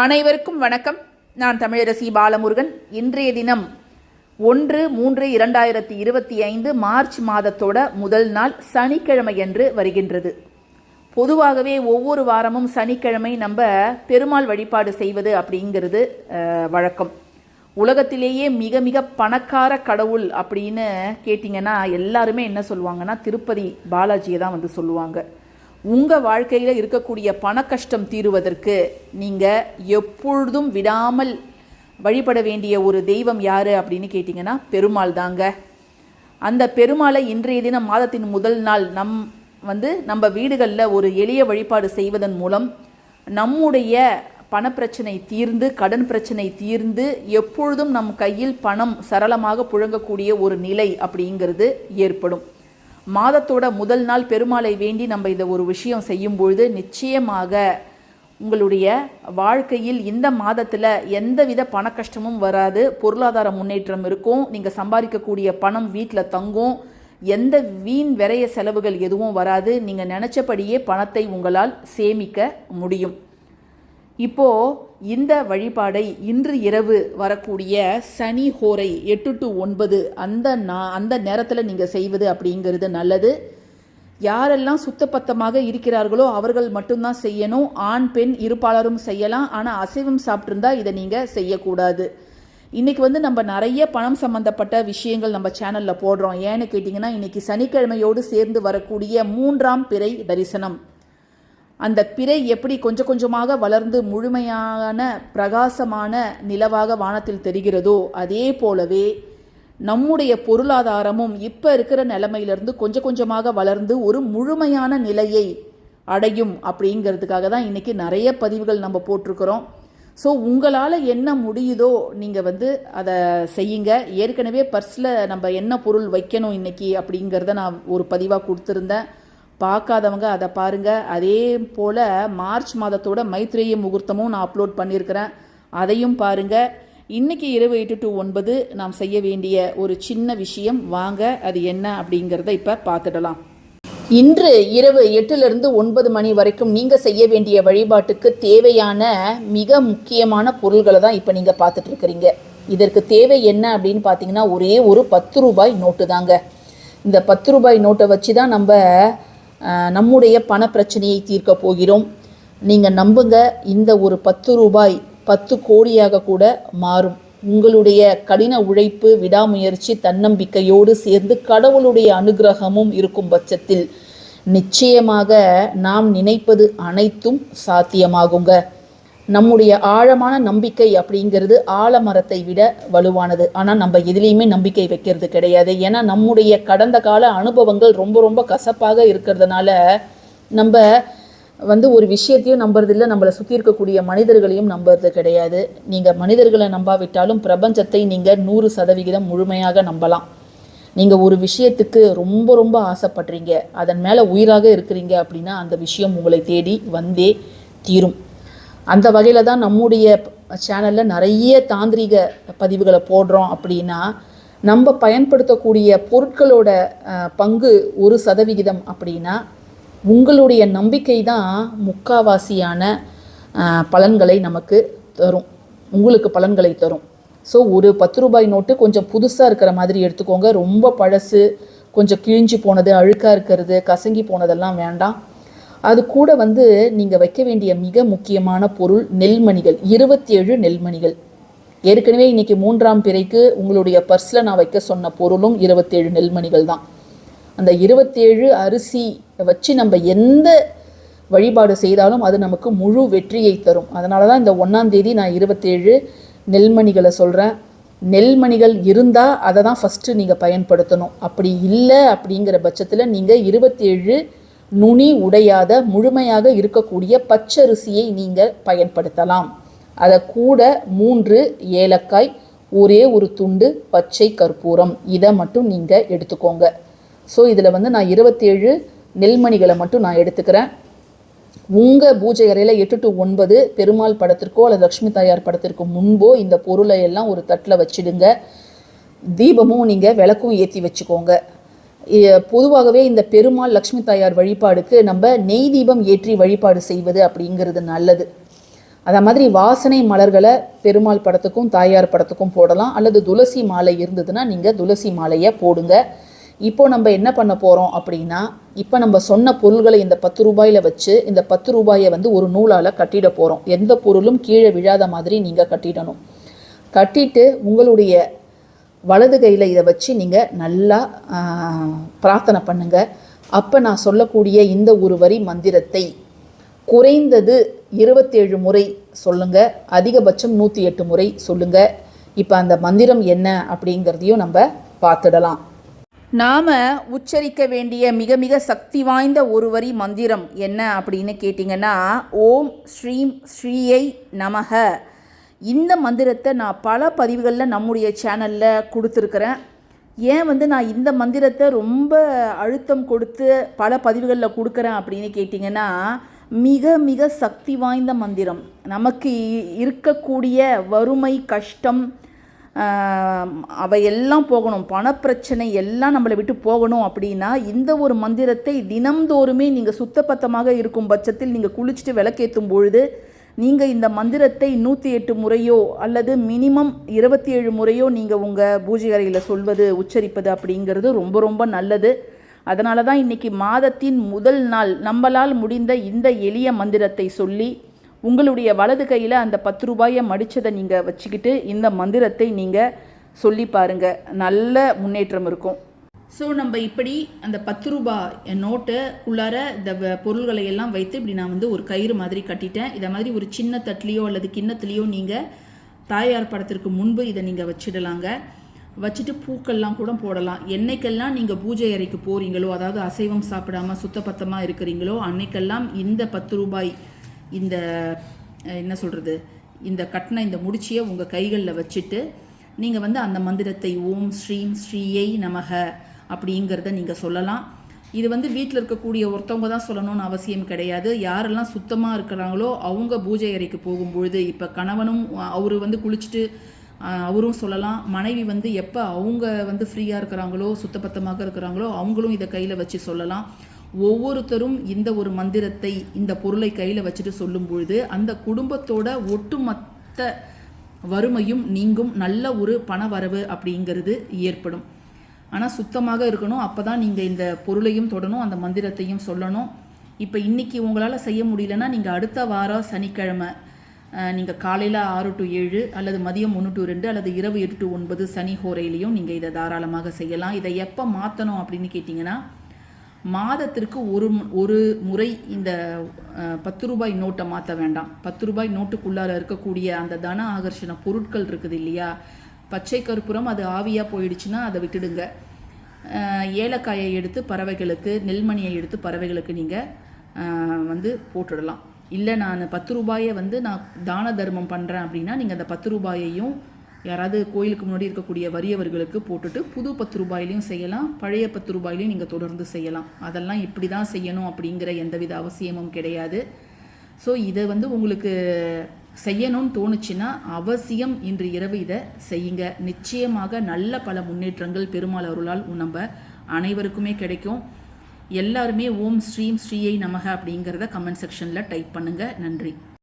அனைவருக்கும் வணக்கம். நான் தமிழரசி பாலமுருகன். இன்றைய தினம் ஒன்று மூன்று இரண்டாயிரத்தி இருபத்தி ஐந்து மார்ச் மாதத்தோட முதல் நாள் சனிக்கிழமையன்று வருகின்றது. பொதுவாகவே ஒவ்வொரு வாரமும் சனிக்கிழமை நம்ம பெருமாள் வழிபாடு செய்வது அப்படிங்கிறது வழக்கம். உலகத்திலேயே மிக மிக பணக்கார கடவுள் அப்படின்னு கேட்டிங்கன்னா எல்லாருமே என்ன சொல்லுவாங்கன்னா திருப்பதி பாலாஜியை தான் வந்து சொல்லுவாங்க. உங்கள் வாழ்க்கையில் இருக்கக்கூடிய பண கஷ்டம் தீருவதற்கு நீங்கள் எப்பொழுதும் விடாமல் வழிபட வேண்டிய ஒரு தெய்வம் யார் அப்படின்னு கேட்டிங்கன்னா பெருமாள் தாங்க. அந்த பெருமாளை இன்றைய தினம் மாதத்தின் முதல் நாள் நம் வந்து நம்ம வீடுகளில் ஒரு எளிய வழிபாடு செய்வதன் மூலம் நம்முடைய பணப்பிரச்சனை தீர்ந்து கடன் பிரச்சனை தீர்ந்து எப்பொழுதும் நம் கையில் பணம் சரளமாக புழங்கக்கூடிய ஒரு நிலை அப்படிங்கிறது ஏற்படும். மாதத்தோட முதல் நாள் பெருமாளை வேண்டி நம்ம இதை ஒரு விஷயம் செய்யும்பொழுது நிச்சயமாக உங்களுடைய வாழ்க்கையில் இந்த மாதத்தில் எந்தவித பண கஷ்டமும் வராது. பொருளாதார முன்னேற்றம் இருக்கும். நீங்கள் சம்பாதிக்கக்கூடிய பணம் வீட்டில் தங்கும். எந்த வீண் விரைய செலவுகள் எதுவும் வராது. நீங்கள் நினச்சபடியே பணத்தை உங்களால் சேமிக்க முடியும். இப்போ இந்த வழிபாடை இன்று இரவு வரக்கூடிய சனி ஹோரை எட்டு டு ஒன்பது அந்த நா அந்த நேரத்தில் நீங்கள் செய்வது அப்படிங்கிறது நல்லது. யாரெல்லாம் சுத்தப்பத்தமாக இருக்கிறார்களோ அவர்கள் மட்டும்தான் செய்யணும். ஆண் பெண் இருப்பாளரும் செய்யலாம். ஆனால் அசைவம் சாப்பிட்ருந்தா இதை நீங்கள் செய்யக்கூடாது. இன்றைக்கி வந்து நம்ம நிறைய பணம் சம்மந்தப்பட்ட விஷயங்கள் நம்ம சேனலில் போடுறோம். ஏன்னு கேட்டிங்கன்னா இன்றைக்கி சனிக்கிழமையோடு சேர்ந்து வரக்கூடிய மூன்றாம் பிறை தரிசனம். அந்த பிறை எப்படி கொஞ்சம் கொஞ்சமாக வளர்ந்து முழுமையான பிரகாசமான நிலவாக வானத்தில் தெரிகிறதோ அதே போலவே நம்முடைய பொருளாதாரமும் இப்போ இருக்கிற நிலைமையிலிருந்து கொஞ்சம் கொஞ்சமாக வளர்ந்து ஒரு முழுமையான நிலையை அடையும் அப்படிங்கிறதுக்காக தான் இன்றைக்கி நிறைய பதிவுகள் நம்ம போட்டிருக்கிறோம். ஸோ உங்களால் என்ன முடியுதோ நீங்கள் வந்து அதை செய்யுங்க. ஏற்கனவே பர்ஸில் நம்ம என்ன பொருள் வைக்கணும் இன்னைக்கு அப்படிங்கிறத நான் ஒரு பதிவாக கொடுத்துருந்தேன். பார்க்காதவங்க அதை பாருங்கள் அதே போல் மார்ச் மாதத்தோட மைத்ரேய முகூர்த்தமும் நான் அப்லோட் பண்ணியிருக்கிறேன். அதையும் பாருங்கள் இன்றைக்கி இரவு எட்டு டு ஒன்பது நாம் செய்ய வேண்டிய ஒரு சின்ன விஷயம் வாங்க அது என்ன அப்படிங்கிறத இப்போ பார்த்துடலாம். இன்று இரவு எட்டுலேருந்து ஒன்பது மணி வரைக்கும் நீங்கள் செய்ய வேண்டிய வழிபாட்டுக்கு தேவையான மிக முக்கியமான பொருள்களை தான் இப்போ நீங்கள் பார்த்துட்ருக்குறீங்க இதற்கு தேவை என்ன அப்படின்னு பார்த்தீங்கன்னா ஒரே ஒரு பத்து ரூபாய் நோட்டு தாங்க. இந்த பத்து ரூபாய் நோட்டை வச்சு தான் நம்ம நம்முடைய பண பிரச்சனையை தீர்க்க போகிறோம். நீங்கள் நம்புங்க இந்த ஒரு பத்து ரூபாய் பத்து கோடியாக கூட மாறும். உங்களுடைய கடின உழைப்பு விடாமுயற்சி தன்னம்பிக்கையோடு சேர்ந்து கடவுளுடைய அனுகிரகமும் இருக்கும் பட்சத்தில் நிச்சயமாக நாம் நினைப்பது அனைத்தும் சாத்தியமாகுங்க. நம்முடைய ஆழமான நம்பிக்கை அப்படிங்கிறது ஆலமரத்தை விட வலுவானது. ஆனால் நம்ம எதுலேயுமே நம்பிக்கை வைக்கிறது கிடையாது. ஏன்னா நம்முடைய கடந்த கால அனுபவங்கள் ரொம்ப ரொம்ப கசப்பாக இருக்கிறதுனால நம்ம வந்து ஒரு விஷயத்தையும் நம்புறதில்ல. நம்மளை சுற்றி இருக்கக்கூடிய மனிதர்களையும் நம்புறது கிடையாது. நீங்கள் மனிதர்களை நம்பாவிட்டாலும் பிரபஞ்சத்தை நீங்கள் நூறு சதவிகிதம் முழுமையாக நம்பலாம். நீங்கள் ஒரு விஷயத்துக்கு ரொம்ப ரொம்ப ஆசைப்படுறீங்க. அதன் மேலே உயிராக இருக்கிறீங்க அப்படின்னா அந்த விஷயம் உங்களை தேடி வந்தே தீரும். அந்த வகையில் தான் நம்முடைய சேனலில் நிறைய தாந்திரிக பதிவுகளை போடுறோம் அப்படின்னா நம்ம பயன்படுத்தக்கூடிய பொருட்களோட பங்கு ஒரு சதவிகிதம் அப்படின்னா உங்களுடைய நம்பிக்கை தான் முக்காவாசியான பலன்களை நமக்கு தரும். உங்களுக்கு பலன்களை தரும். ஸோ ஒரு பத்து ரூபாய் நோட்டு கொஞ்சம் புதுசாக இருக்கிற மாதிரி எடுத்துக்கோங்க. ரொம்ப பழசு கொஞ்சம் கிழிஞ்சு போனது அழுக்காக இருக்கிறது கசங்கி போனதெல்லாம் வேண்டாம். அது கூட வந்து நீங்கள் வைக்க வேண்டிய மிக முக்கியமான பொருள் நெல்மணிகள் இருபத்தி ஏழு நெல்மணிகள். ஏற்கனவே இன்றைக்கி மூன்றாம் பிறைக்கு உங்களுடைய பர்ஸில் நான் வைக்க சொன்ன பொருளும் இருபத்தேழு நெல்மணிகள் தான். அந்த இருபத்தேழு அரிசி வச்சு நம்ம எந்த வழிபாடு செய்தாலும் அது நமக்கு முழு வெற்றியை தரும். அதனால தான் இந்த ஒன்றாம் தேதி நான் இருபத்தேழு நெல்மணிகளை சொல்கிறேன் நெல்மணிகள் இருந்தால் அதை தான் ஃபஸ்ட்டு நீங்கள் பயன்படுத்தணும். அப்படி இல்லை அப்படிங்கிற பட்சத்தில் நீங்கள் இருபத்தேழு நுனி உடையாத முழுமையாக இருக்கக்கூடிய பச்சரிசியை நீங்கள் பயன்படுத்தலாம். அதை கூட மூன்று ஏலக்காய் ஒரே ஒரு துண்டு பச்சை கற்பூரம். இதை மட்டும் நீங்கள் எடுத்துக்கோங்க. ஸோ இதில் வந்து நான் இருபத்தேழு நெல்மணிகளை மட்டும் நான் எடுத்துக்கிறேன். உங்கள் பூஜை அறையில் எட்டு டு ஒன்பது பெருமாள் படத்திற்கோ அல்லது லக்ஷ்மி தாயார் படத்திற்கு முன்போ இந்த பொருளை எல்லாம் ஒரு தட்டில் வச்சிடுங்க. தீபமும் நீங்கள் விளக்கும் ஏற்றி வச்சுக்கோங்க. பொதுவாகவே இந்த பெருமாள் லக்ஷ்மி தாயார் வழிபாடுக்கு நம்ம நெய் தீபம் ஏற்றி வழிபாடு செய்வது அப்படிங்கிறது நல்லது. அதே மாதிரி வாசனை மலர்களை பெருமாள் படத்துக்கும் தாயார் படத்துக்கும் போடலாம். அல்லது துளசி மாலை இருந்ததுன்னா நீங்கள் துளசி மாலையை போடுங்க. இப்போ நம்ம என்ன பண்ண போகிறோம் அப்படின்னா இப்போ நம்ம சொன்ன பொருள்களை இந்த பத்து ரூபாயில் வச்சு இந்த பத்து ரூபாயை வந்து ஒரு நூலால் கட்டிட போகிறோம் எந்த பொருளும் கீழே விழாத மாதிரி நீங்கள் கட்டிடணும். கட்டிட்டு உங்களுடைய வலது கையில் இதை வச்சு நீங்கள் நல்லா பிரார்த்தனை பண்ணுங்க. அப்போ நான் சொல்லக்கூடிய இந்த ஒரு வரி மந்திரத்தை குறைந்தது இருபத்தேழு முறை சொல்லுங்க. அதிகபட்சம் நூற்றி எட்டு முறை சொல்லுங்க. இப்போ அந்த மந்திரம் என்ன அப்படிங்கிறதையும் நம்ம பார்த்துடலாம். நாம உச்சரிக்க வேண்டிய மிக மிக சக்தி வாய்ந்த ஒரு வரி மந்திரம் என்ன அப்படின்னு கேட்டிங்கன்னா ஓம் ஸ்ரீம் ஸ்ரீயை நமக. இந்த மந்திரத்தை நான் பல பதிவுகளில் நம்முடைய சேனலில் கொடுத்துருக்குறேன். ஏன் வந்து நான் இந்த மந்திரத்தை ரொம்ப அழுத்தம் கொடுத்து பல பதிவுகளில் கொடுக்குறேன் அப்படின்னு கேட்டிங்கன்னா மிக மிக சக்தி வாய்ந்த மந்திரம். நமக்கு இருக்கக்கூடிய வறுமை கஷ்டம் அவையெல்லாம் போகணும். பணப்பிரச்சனை எல்லாம் நம்மளை விட்டு போகணும் அப்படின்னா இந்த ஒரு மந்திரத்தை தினம்தோறுமே நீங்கள் சுத்தப்பத்தமாக இருக்கும் பட்சத்தில் நீங்கள் குளிச்சுட்டு விளக்கேற்றும் பொழுது நீங்கள் இந்த மந்திரத்தை நூற்றி எட்டு முறையோ அல்லது மினிமம் இருபத்தி ஏழு முறையோ நீங்கள் உங்கள் பூஜை அறையில் சொல்வது உச்சரிப்பது அப்படிங்கிறது ரொம்ப ரொம்ப நல்லது. அதனால தான் இன்றைக்கி மாதத்தின் முதல் நாள் நம்மளால் முடிந்த இந்த எளிய மந்திரத்தை சொல்லி உங்களுடைய வலது கையில் அந்த பத்து ரூபாயை மடித்ததை நீங்கள் வச்சுக்கிட்டு இந்த மந்திரத்தை நீங்கள் சொல்லி பாருங்கள் நல்ல முன்னேற்றம் இருக்கும். ஸோ நம்ம இப்படி அந்த பத்து ரூபாய் நோட்டு உள்ளார இந்த வ- பொருள்களை எல்லாம் வைத்து இப்படி நான் வந்து ஒரு கயிறு மாதிரி கட்டிட்டேன். இதை மாதிரி ஒரு சின்ன தட்டிலையோ அல்லது கிண்ணத்துலேயோ நீங்கள் தாயார் படத்திற்கு முன்பு இதை நீங்கள் வச்சிடலாங்க. வச்சுட்டு பூக்கள்லாம் கூட போடலாம். என்னைக்கெல்லாம் நீங்கள் பூஜை அறைக்கு போகிறீங்களோ அதாவது அசைவம் சாப்பிடாம சுத்தபத்தமாக இருக்கிறீங்களோ அன்னைக்கெல்லாம் இந்த பத்து ரூபாய் இந்த என்ன சொல்கிறது இந்த கட்டின இந்த முடிச்சியை உங்கள் கைகளில் வச்சுட்டு நீங்கள் வந்து அந்த மந்திரத்தை ஓம் ஸ்ரீம் ஸ்ரீயை நமக. அப்படிங்கிறத நீங்கள் சொல்லலாம். இது வந்து வீட்டில் இருக்கக்கூடிய ஒருத்தவங்க தான் சொல்லணும்னு அவசியம் கிடையாது. யாரெல்லாம் சுத்தமாக இருக்கிறாங்களோ அவங்க பூஜை அறைக்கு போகும்பொழுது இப்போ கணவனும் அவர் வந்து குளிச்சுட்டு அவரும் சொல்லலாம். மனைவி வந்து எப்போ அவங்க வந்து ஃப்ரீயாக இருக்கிறாங்களோ சுத்தபத்தமாக இருக்கிறாங்களோ அவங்களும் இதை கையில் வச்சு சொல்லலாம். ஒவ்வொருத்தரும் இந்த ஒரு மந்திரத்தை இந்த பொருளை கையில் வச்சுட்டு சொல்லும் பொழுது அந்த குடும்பத்தோட ஒட்டுமொத்த வறுமையும் நீங்கும். நல்ல ஒரு பண வரவு அப்படிங்கிறது ஏற்படும். ஆனால் சுத்தமாக இருக்கணும். அப்போ தான் நீங்கள் இந்த பொருளையும் தொடணும் அந்த மந்திரத்தையும் சொல்லணும். இப்போ இன்றைக்கி உங்களால் செய்ய முடியலன்னா நீங்கள் அடுத்த வாரம் சனிக்கிழமை நீங்கள் காலையில் ஆறு டு ஏழு அல்லது மதியம் ஒன்று டு ரெண்டு அல்லது இரவு எட்டு டு ஒன்பது சனி ஹோரையிலையும் நீங்கள் இதை தாராளமாக செய்யலாம். இதை எப்போ மாற்றணும் அப்படின்னு கேட்டிங்கன்னா மாதத்திற்கு ஒரு மு- ஒரு முறை இந்த பத்து ரூபாய் நோட்டை மாற்ற வேண்டாம். பத்து ரூபாய் நோட்டுக்குள்ளார இருக்கக்கூடிய அந்த தன ஆகர்ஷண பொருட்கள் இருக்குது இல்லையா? பச்சை கற்பூரம் அது ஆவியாக போயிடுச்சுன்னா அதை விட்டுடுங்க. ஏலக்காயை எடுத்து பறவைகளுக்கு நெல்மணியை எடுத்து பறவைகளுக்கு நீங்கள் வந்து போட்டுடலாம். இல்லை நான் பத்து ரூபாயை வந்து நான் தான தர்மம் பண்ணுறேன் அப்படின்னா நீங்கள் அந்த பத்து ரூபாயையும் யாராவது கோயிலுக்கு முன்னாடி இருக்கக்கூடிய வறியவர்களுக்கு போட்டுட்டு புது பத்து ரூபாயிலையும் செய்யலாம் பழைய பத்து ரூபாயிலையும் நீங்கள் தொடர்ந்து செய்யலாம். அதெல்லாம் இப்படி தான் செய்யணும் அப்படிங்கிற எந்தவித அவசியமும் கிடையாது. ஸோ இதை வந்து உங்களுக்கு செய்யணும்னு தோணுச்சுன்னா அவசியம் இன்று இரவு இதை செய்யுங்க. நிச்சயமாக நல்ல பல முன்னேற்றங்கள் பெருமாள் அருளால் நம்ம அனைவருக்குமே கிடைக்கும். எல்லாருமே ஓம் ஸ்ரீம் ஸ்ரீயை நமக அப்படிங்கிறத கமெண்ட் செக்ஷனில் டைப் பண்ணுங்கள் நன்றி.